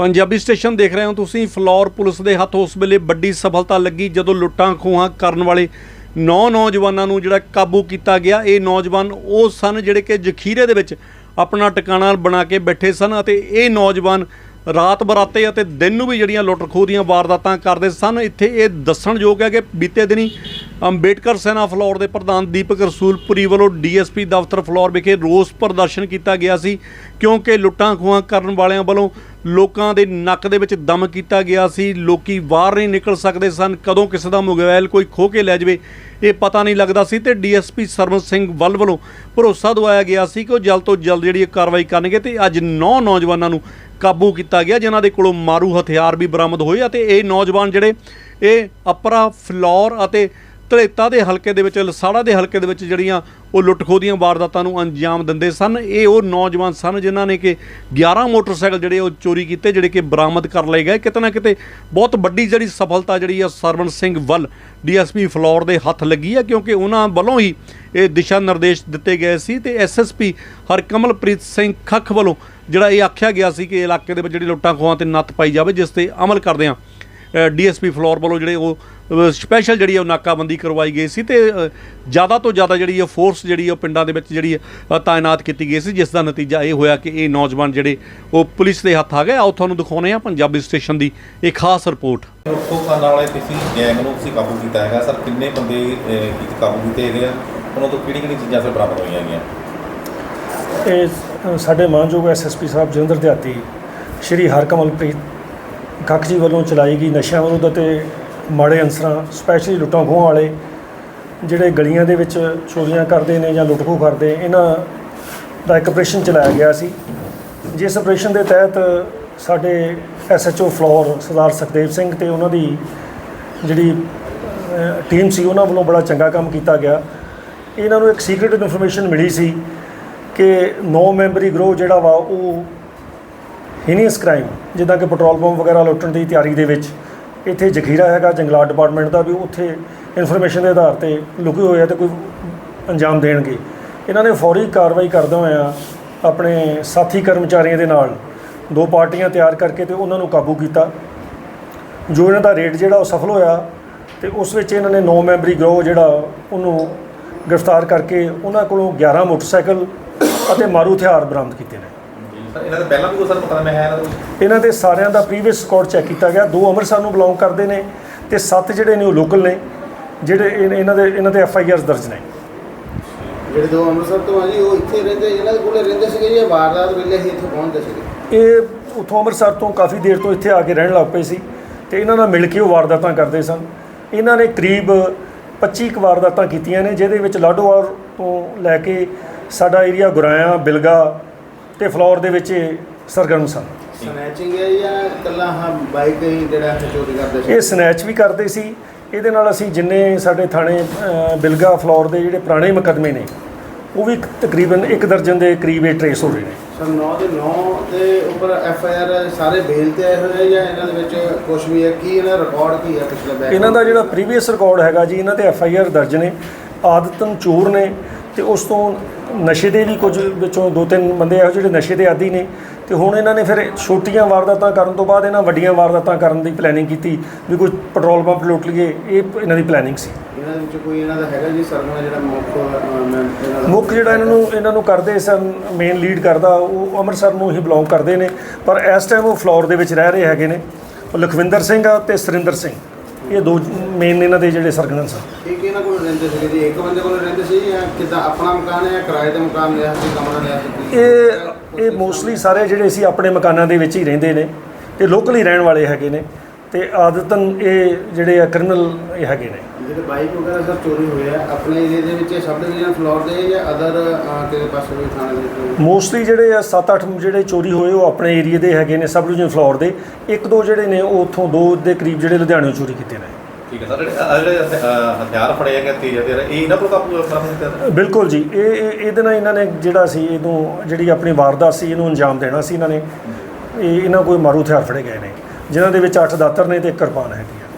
Punjabi station ਦੇਖ ਰਹੇ ਹੋ ਤੁਸੀਂ, ਫਲੋਰ ਪੁਲਿਸ ਦੇ ਹੱਥ ਉਸ ਵੇਲੇ ਵੱਡੀ ਸਫਲਤਾ ਲੱਗੀ ਜਦੋਂ ਲੁੱਟਾਂ ਖੋਹਾਂ ਕਰਨ ਵਾਲੇ ਨੌ ਨੌਜਵਾਨਾਂ ਨੂੰ ਜਿਹੜਾ ਕਾਬੂ ਕੀਤਾ ਗਿਆ। ਇਹ ਨੌਜਵਾਨ ਉਹ ਸਨ ਜਿਹੜੇ ਕਿ ਜ਼ਖੀਰੇ ਦੇ ਵਿੱਚ ਆਪਣਾ ਟਿਕਾਣਾ ਬਣਾ ਕੇ ਬੈਠੇ ਸਨ ਅਤੇ ਇਹ ਨੌਜਵਾਨ ਰਾਤ ਬਰਾਤੇ ਅਤੇ ਦਿਨ ਨੂੰ ਵੀ ਜਿਹੜੀਆਂ ਲੁੱਟ ਖੋਹ ਦੀਆਂ ਵਾਰਦਾਤਾਂ ਕਰਦੇ ਸਨ। ਇੱਥੇ ਇਹ ਦੱਸਣਯੋਗ ਹੈ ਕਿ ਬੀਤੇ ਦਿਨੀ ਅੰਬੇਡਕਰ ਸੈਨਾ ਫਲੋਰ ਦੇ ਪ੍ਰਧਾਨ ਦੀਪਕ ਰਸੂਲਪੁਰੀ ਵੱਲੋਂ ਡੀਐਸਪੀ ਦਫ਼ਤਰ ਫਲੋਰ ਵਿਖੇ ਰੋਸ ਪ੍ਰਦਰਸ਼ਨ ਕੀਤਾ ਗਿਆ ਸੀ ਕਿਉਂਕਿ ਲੁੱਟਾਂ ਖੋਹਾਂ ਕਰਨ ਵਾਲਿਆਂ ਵੱਲੋਂ ਲੋਕਾਂ ਦੇ ਨੱਕ ਦੇ ਵਿੱਚ ਦਮ ਕੀਤਾ ਗਿਆ ਸੀ। ਲੋਕੀ ਬਾਹਰ ਨਹੀਂ ਨਿਕਲ ਸਕਦੇ ਸਨ। ਕਦੋਂ ਕਿਸੇ ਦਾ ਮੋਬਾਈਲ ਕੋਈ ਖੋਹ ਕੇ ਲੈ ਜਾਵੇ, ਇਹ ਪਤਾ ਨਹੀਂ ਲੱਗਦਾ ਸੀ ਤੇ ਡੀਐਸਪੀ ਸਰਵਨ ਸਿੰਘ ਵੱਲ ਵੱਲੋਂ ਭਰੋਸਾ ਦਵਾਇਆ ਗਿਆ ਸੀ ਕਿ ਉਹ ਜਲਦ ਤੋਂ ਜਲਦ ਜਿਹੜੀ ਇਹ ਕਾਰਵਾਈ ਕਰਨਗੇ ਤੇ ਅੱਜ ਨੌ ਨੌਜਵਾਨਾਂ ਨੂੰ ਕਾਬੂ ਕੀਤਾ ਗਿਆ, ਜਿਨ੍ਹਾਂ ਦੇ ਕੋਲੋਂ ਮਾਰੂ ਹਥਿਆਰ ਵੀ ਬਰਾਮਦ ਹੋਏ ਅਤੇ ਇਹ ਨੌਜਵਾਨ ਜਿਹੜੇ ਇਹ ਅਪਰਾ ਫਲੋਰ ਅਤੇ ਧਲੇਤਾ ਦੇ ਹਲਕੇ ਦੇ ਵਿੱਚ, ਲਸਾੜਾ ਦੇ ਹਲਕੇ ਦੇ ਵਿੱਚ ਜਿਹੜੀਆਂ ਉਹ ਲੁੱਟ ਖੋਹ ਦੀਆਂ ਵਾਰਦਾਤਾਂ ਨੂੰ ਅੰਜਾਮ ਦਿੰਦੇ ਸਨ। ਇਹ ਉਹ ਨੌਜਵਾਨ ਸਨ ਜਿਨ੍ਹਾਂ ਨੇ ਕਿ 11 ਮੋਟਰਸਾਈਕਲ ਜਿਹੜੇ ਉਹ ਚੋਰੀ ਕੀਤੇ, ਜਿਹੜੇ ਕਿ ਬਰਾਮਦ ਕਰ ਲਏ ਗਏ। ਕਿਤੇ ਨਾ ਕਿਤੇ ਬਹੁਤ ਵੱਡੀ ਜਿਹੜੀ ਸਫਲਤਾ ਜਿਹੜੀ ਆ ਸਰਵਨ ਸਿੰਘ ਵੱਲ ਡੀਐਸਪੀ ਫਲੋਰ ਦੇ ਹੱਥ ਲੱਗੀ ਆ, ਕਿਉਂਕਿ ਉਹਨਾਂ ਵੱਲੋਂ ਹੀ ਇਹ ਦਿਸ਼ਾ ਨਿਰਦੇਸ਼ ਦਿੱਤੇ ਗਏ ਸੀ ਤੇ ਐਸਐਸਪੀ ਹਰਕਮਲਪ੍ਰੀਤ ਸਿੰਘ ਖੱਖ ਵੱਲੋਂ ਜਿਹੜਾ ਇਹ ਆਖਿਆ ਗਿਆ ਸੀ ਕਿ ਇਲਾਕੇ ਦੇ ਵਿੱਚ ਜਿਹੜੀ ਲੁੱਟਾਂ ਖੋਹਾਂ ਤੇ ਨੱਥ ਪਾਈ ਜਾਵੇ, ਜਿਸ ਤੇ ਅਮਲ ਕਰਦੇ ਆ ਡੀਐਸਪੀ ਫਲੋਰ ਵੱਲੋਂ ਜਿਹੜੇ ਉਹ ਸਪੈਸ਼ਲ ਜਿਹੜੀ ਉਹ ਨਾਕਾਬੰਦੀ ਕਰਵਾਈ ਗਈ ਸੀ ਤੇ ਜ਼ਿਆਦਾ ਤੋਂ ਜ਼ਿਆਦਾ ਜਿਹੜੀ ਆ ਫੋਰਸ ਜਿਹੜੀ ਉਹ ਪਿੰਡਾਂ ਦੇ ਵਿੱਚ ਜਿਹੜੀ ਤਾਇਨਾਤ ਕੀਤੀ ਗਈ ਸੀ ਜਿਸ ਦਾ ਨਤੀਜਾ ਇਹ ਹੋਇਆ ਕਿ ਇਹ ਨੌਜਵਾਨ ਜਿਹੜੇ ਉਹ ਪੁਲਿਸ ਦੇ ਹੱਥ ਆ ਗਏ। ਆਓ ਤੁਹਾਨੂੰ ਦਿਖਾਉਂਦੇ ਆ ਪੰਜਾਬੀ ਸਟੇਸ਼ਨ ਦੀ ਇੱਕ ਖਾਸ ਰਿਪੋਰਟ ਲੁੱਟੋ ਕਰਨ ਵਾਲੇ ਤੁਸੀਂ ਗੈਂਗ ਨੂੰ ਤੁਸੀਂ ਕਾਬੂ ਕੀਤਾ ਹੈਗਾ? ਸਰ ਕਿੰਨੇ ਬੰਦੇ ਕਾਬੂ ਕੀਤੇ ਹੈਗੇ ਆ? ਉਹਨਾਂ ਤੋਂ ਕਿਹੜੀ ਕਿਹੜੀ ਚੀਜ਼ਾਂ ਬਰਾਮਦ ਹੋਈਆਂ ਹੈਗੀਆਂ? ਇਹ ਸਾਡੇ ਮਾਨਯੋਗ ਐਸਐਸਪੀ ਸਾਹਿਬ ਜਲੰਧਰ ਦਿਹਾਤੀ ਸ਼੍ਰੀ ਹਰਕਮਲਪ੍ਰੀਤ ਕੱਖ ਜੀ ਵੱਲੋਂ ਚਲਾਈ ਗਈ ਨਸ਼ਿਆਂ ਵਿਰੁੱਧ ਅਤੇ ਮਾੜੇ ਅਨਸਰਾਂ ਸਪੈਸ਼ਲੀ ਲੁੱਟਾਂ ਖੋਹਾਂ ਵਾਲੇ, ਜਿਹੜੇ ਗਲੀਆਂ ਦੇ ਵਿੱਚ ਚੋਰੀਆਂ ਕਰਦੇ ਨੇ ਜਾਂ ਲੁੱਟ ਖੋਹ ਕਰਦੇ, ਇਹਨਾਂ ਦਾ ਇੱਕ ਆਪਰੇਸ਼ਨ ਚਲਾਇਆ ਗਿਆ ਸੀ। ਜਿਸ ਆਪਰੇਸ਼ਨ ਦੇ ਤਹਿਤ ਸਾਡੇ ਐਸਐਚਓ ਫਲੋਰ ਸਰਦਾਰ ਸੁਖਦੇਵ ਸਿੰਘ ਤੇ ਉਹਨਾਂ ਦੀ ਜਿਹੜੀ ਟੀਮ ਸੀ, ਉਹਨਾਂ ਵੱਲੋਂ ਬੜਾ ਚੰਗਾ ਕੰਮ ਕੀਤਾ ਗਿਆ। ਇਹਨਾਂ ਨੂੰ ਇੱਕ ਸੀਕ੍ਰੀਟ ਇਨਫੋਰਮੇਸ਼ਨ ਮਿਲੀ ਸੀ ਕਿ 9 ਮੈਂਬਰੀ ਗਰੋਹ ਜਿਹੜਾ ਵਾ, ਉਹ ਹੀਨੀਅਸ ਕ੍ਰਾਈਮ ਜਿੱਦਾਂ ਕਿ ਪੈਟਰੋਲ ਪੰਪ ਵਗੈਰਾ ਲੁੱਟਣ ਦੀ ਤਿਆਰੀ ਦੇ ਵਿੱਚ ਇੱਥੇ ਜ਼ਖੀਰਾ ਹੈਗਾ, ਜੰਗਲਾਤ ਡਿਪਾਰਟਮੈਂਟ ਦਾ ਵੀ ਉੱਥੇ ਇਨਫੋਰਮੇਸ਼ਨ ਦੇ ਆਧਾਰ ਤੇ ਲੁਕੇ ਹੋਏ ਆ ਤੇ ਕੋਈ ਅੰਜਾਮ ਦੇਣਗੇ। ਇਹਨਾਂ ਨੇ ਫੌਰੀ ਕਾਰਵਾਈ ਕਰਦੇ ਹੋਇਆ ਆਪਣੇ ਸਾਥੀ ਕਰਮਚਾਰੀਆਂ ਦੇ ਨਾਲ ਦੋ ਪਾਰਟੀਆਂ ਤਿਆਰ ਕਰਕੇ ਤੇ ਉਹਨਾਂ ਨੂੰ ਕਾਬੂ ਕੀਤਾ। ਜੋ ਇਹਨਾਂ ਦਾ ਰੇਟ ਜਿਹੜਾ ਉਹ ਸਫਲ ਹੋਇਆ ਤੇ ਉਸ ਵਿੱਚ ਇਹਨਾਂ ਨੇ 9 ਮੈਂਬਰੀ ਗਰੋਹ ਜਿਹੜਾ ਉਹਨੂੰ ਗ੍ਰਿਫਤਾਰ ਕਰਕੇ ਉਹਨਾਂ ਕੋਲੋਂ 11 ਮੋਟਰਸਾਈਕਲ ਅਤੇ ਮਾਰੂ ਹਥਿਆਰ ਬਰਾਮਦ ਕੀਤੇ ਨੇ। ਇਹਨਾਂ ਦਾ ਪਹਿਲਾਂ ਵੀ ਕੋਈ ਸਰ ਮੁਕਦਮਾ ਹੈ ਇਹਨਾਂ ਦਾ? ਕੋਈ? ਇਹਨਾਂ ਦੇ ਸਾਰਿਆਂ ਦਾ ਪ੍ਰੀਵੀਅਸ ਰਿਕਾਰਡ ਚੈੱਕ ਕੀਤਾ ਗਿਆ। ਦੋ ਅੰਮ੍ਰਿਤਸਰ ਨੂੰ ਬਿਲੋਂਗ ਕਰਦੇ ਨੇ ਤੇ ਸੱਤ ਜਿਹੜੇ ਨੇ ਉਹ ਲੋਕਲ ਨੇ ਜਿਹੜੇ ਇਹ- ਇਹਨਾਂ ਦੇ ਇਹਨਾਂ ਦੇ ਐਫ ਆਈ ਆਰਸ ਦਰਜ ਨੇ। ਜਿਹੜੇ ਦੋ ਅੰਮ੍ਰਿਤਸਰ ਤੋਂ ਆ ਜੀ ਉਹ ਇੱਥੇ ਰਹਿੰਦੇ ਇਹਨਾਂ ਦੇ ਕੋਲੇ ਰਹਿੰਦੇ ਸੀਗੇ ਜੀ ਇਹ ਵਾਰਦਾਤ ਵੇਲੇ ਹੀ ਇੱਥੇ ਪਹੁੰਚਦੇ ਸੀਗੇ। ਇਹ ਉਥੋਂ ਅੰਮ੍ਰਿਤਸਰ ਤੋਂ ਕਾਫੀ ਦੇਰ ਤੋਂ ਇੱਥੇ ਆ ਕੇ ਰਹਿਣ ਲੱਗ ਪਏ ਸੀ ਤੇ ਇਹਨਾਂ ਨਾਲ ਮਿਲ ਕੇ ਉਹ ਵਾਰਦਾਤਾਂ ਕਰਦੇ ਸਨ। ਇਹਨਾਂ ਨੇ ਕਰੀਬ 25 ਕੁ ਵਾਰਦਾਤਾਂ ਕੀਤੀਆਂ ਨੇ ਜਿਹਦੇ ਵਿੱਚ ਲਾਡੋਵਾਲ ਤੋਂ ਲੈ ਕੇ ਸਾਡਾ ਏਰੀਆ ਗੁਰਾਇਆ ਬਿਲਗਾ ਤੇ ਫਲੋਰ ਦੇ ਵਿੱਚ ਇਹ ਸਰਗਰਮ ਸਨ। ਸਨੈਚਿੰਗ ਹੈ ਜਾਂ ਇਕੱਲਾ ਹਾਂ ਬਾਈਕ ਹੀ ਜਿਹੜਾ ਚੋਰੀ ਕਰਦੇ ਸੀ? ਇਹ ਸਨੈਚ ਵੀ ਕਰਦੇ ਸੀ। ਇਹਦੇ ਨਾਲ ਅਸੀਂ ਜਿੰਨੇ ਸਾਡੇ ਥਾਣੇ ਬਿਲਗਾ ਫਲੋਰ ਦੇ ਜਿਹੜੇ ਪੁਰਾਣੇ ਮੁਕੱਦਮੇ ਨੇ ਉਹ ਵੀ ਤਕਰੀਬਨ ਇੱਕ ਦਰਜਨ ਦੇ ਕਰੀਬ ਇਹ ਟਰੇਸ ਹੋ ਰਹੇ ਨੇ। ਸਰ 9 ਦੇ 9 ਦੇ ਉੱਪਰ ਐਫ ਆਈ ਆਰ ਸਾਰੇ ਬੇਲ ਤੇ ਆਏ ਹੋਏ ਆ ਜਾਂ ਇਹਨਾਂ ਦੇ ਵਿੱਚ ਕੁਝ ਵੀ ਹੈ? ਕੀ ਇਹਨਾਂ ਰਿਕਾਰਡ ਕੀ ਹੈ ਪਿਛਲੇ ਬੈਕ ਇਹਨਾਂ ਦਾ ਜਿਹੜਾ ਪ੍ਰੀਵੀਅਸ ਰਿਕਾਰਡ ਹੈਗਾ ਜੀ ਇਹਨਾਂ ਤੇ ਐਫ ਆਈ ਆਰ ਦਰਜ ਨੇ। ਆਦਤਨ ਚੋਰ ਨੇ। ਤੇ ਉਸ ਤੋਂ ਨਸ਼ੇ ਦੇ ਵੀ ਕੁਝ ਵਿੱਚੋਂ ਦੋ ਤਿੰਨ ਬੰਦੇ ਇਹੋ ਜਿਹੜੇ ਨਸ਼ੇ ਦੇ ਆਦੀ ਨੇ ਤੇ ਹੁਣ ਇਹਨਾਂ ਨੇ ਫਿਰ ਛੋਟੀਆਂ ਵਾਰਦਾਤਾਂ ਕਰਨ ਤੋਂ ਬਾਅਦ ਇਹਨਾਂ ਵੱਡੀਆਂ ਵਾਰਦਾਤਾਂ ਕਰਨ ਦੀ ਪਲੈਨਿੰਗ ਕੀਤੀ ਵੀ ਕੋਈ ਪੈਟਰੋਲ ਪੰਪ ਲੁੱਟ ਲਈਏ ਇਹ ਇਹਨਾਂ ਦੀ ਪਲੈਨਿੰਗ ਸੀ। ਇਹਨਾਂ ਦੇ ਵਿੱਚ ਕੋਈ ਇਹਨਾਂ ਦਾ ਹੈਗਾ ਜੀ ਸਰਗਨਾ ਜਿਹੜਾ ਮੁੱਖ ਜਿਹੜਾ ਇਹਨਾਂ ਨੂੰ ਇਹਨਾਂ ਨੂੰ ਕਰਦੇ ਸਨ ਮੇਨ ਲੀਡ ਕਰਦਾ ਉਹ ਅੰਮ੍ਰਿਤਸਰ ਨੂੰ ਹੀ ਬਿਲੋਂਗ ਕਰਦੇ ਨੇ ਪਰ ਇਸ ਟਾਈਮ ਉਹ ਫਲੋਰ ਦੇ ਵਿੱਚ ਰਹਿ ਰਹੇ ਹੈਗੇ ਨੇ। ਉਹ ਲਖਵਿੰਦਰ ਸਿੰਘ ਆ ਤੇ ਸੁਰਿੰਦਰ ਸਿੰਘ। ਇਹ ਦੋ ਮੇਨ ਇਹਨਾਂ ਦੇ ਜਿਹੜੇ ਸਰਗਨਨ ਸਨ ਇਹਨਾਂ ਕੋਲ ਰਹਿੰਦੇ ਸੀਗੇ ਜੀ? ਇੱਕ ਬੰਦੇ ਕੋਲ ਰਹਿੰਦੇ ਸੀ ਜਾਂ ਕਿੱਦਾਂ ਆਪਣਾ ਮਕਾਨ ਹੈ ਜਾਂ ਕਿਰਾਏ ਤੇ ਮਕਾਨ ਲਿਆ ਸੀ ਕਮਰਾ ਲਿਆ ਸੀ? ਇਹ ਇਹ ਮੋਸਟਲੀ ਸਾਰੇ ਜਿਹੜੇ ਸੀ ਆਪਣੇ ਮਕਾਨਾਂ ਦੇ ਵਿੱਚ ਹੀ ਰਹਿੰਦੇ ਨੇ ਤੇ ਲੋਕਲ ਹੀ ਰਹਿਣ ਵਾਲੇ ਹੈਗੇ ਨੇ ਤੇ ਆਦਤਨ ਇਹ ਜਿਹੜੇ ਆ ਕ੍ਰਿਮੀਨਲ ਇਹ ਹੈਗੇ ਨੇ। ਜਿਹੜੇ ਬਾਈਕ ਵਗੈਰਾ ਸਰ ਚੋਰੀ ਹੋਏ ਆ ਆਪਣੇ ਏਰੀਆ ਦੇ ਵਿੱਚ ਸਬ ਡਿਵੀਜ਼ਨ ਫਲੋਰ ਦੇ ਜਾਂ ਅਦਰ ਕਿਸੇ ਪਾਸੇ ਵੀ ਥਾਣੇ ਦੇ ਮੋਸਟਲੀ ਜਿਹੜੇ ਆ 7-8 ਜਿਹੜੇ ਚੋਰੀ ਹੋਏ ਉਹ ਆਪਣੇ ਏਰੀਆ ਦੇ ਹੈਗੇ ਨੇ ਸਬ ਡਿਵੀਜ਼ਨ ਫਲੋਰ ਦੇ। ਇੱਕ ਦੋ ਜਿਹੜੇ ਨੇ ਉਹ ਉੱਥੋਂ ਦੋ ਦੇ ਕਰੀਬ ਜਿਹੜੇ ਲੁਧਿਆਣਿਓਂ ਚੋਰੀ ਕੀਤੇ ਨੇ। ਠੀਕ ਹੈ ਸਰ, ਜਿਹੜੇ ਆਹ ਜਿਹੜੇ ਹਥਿ- ਹਥਿਆਰ ਫੜੇ ਹੈਗੇ ਤੇਜ਼ ਹਥਿਆਰ ਇਹ ਇਹਨਾਂ ਕੋਲ ਕਾਬੂ ਬਰਾਮਦ ਕੀਤਾ ਬਿਲਕੁਲ ਜੀ, ਇਹ, ਇਹ- ਇਹਦੇ ਨਾਲ ਇਹਨਾਂ ਨੇ ਜਿਹੜਾ ਸੀ, ਇਹਨੂੰ ਜਿਹੜੀ ਆਪਣੀ ਵਾਰਦਾਤ ਸੀ, ਇਹਨੂੰ ਅੰਜਾਮ ਦੇਣਾ ਸੀ ਇਹਨਾਂ ਨੇ। ਇਹ, ਇਹਨਾਂ ਕੋਈ ਮਾਰੂ ਹਥਿਆਰ ਫੜੇ ਗਏ ਨੇ, ਜਿਨ੍ਹਾਂ ਦੇ ਵਿੱਚ 8 ਦਾਤਰ ਨੇ ਤੇ ਇੱਕ ਕਿਰਪਾਨ ਹੈਗੀ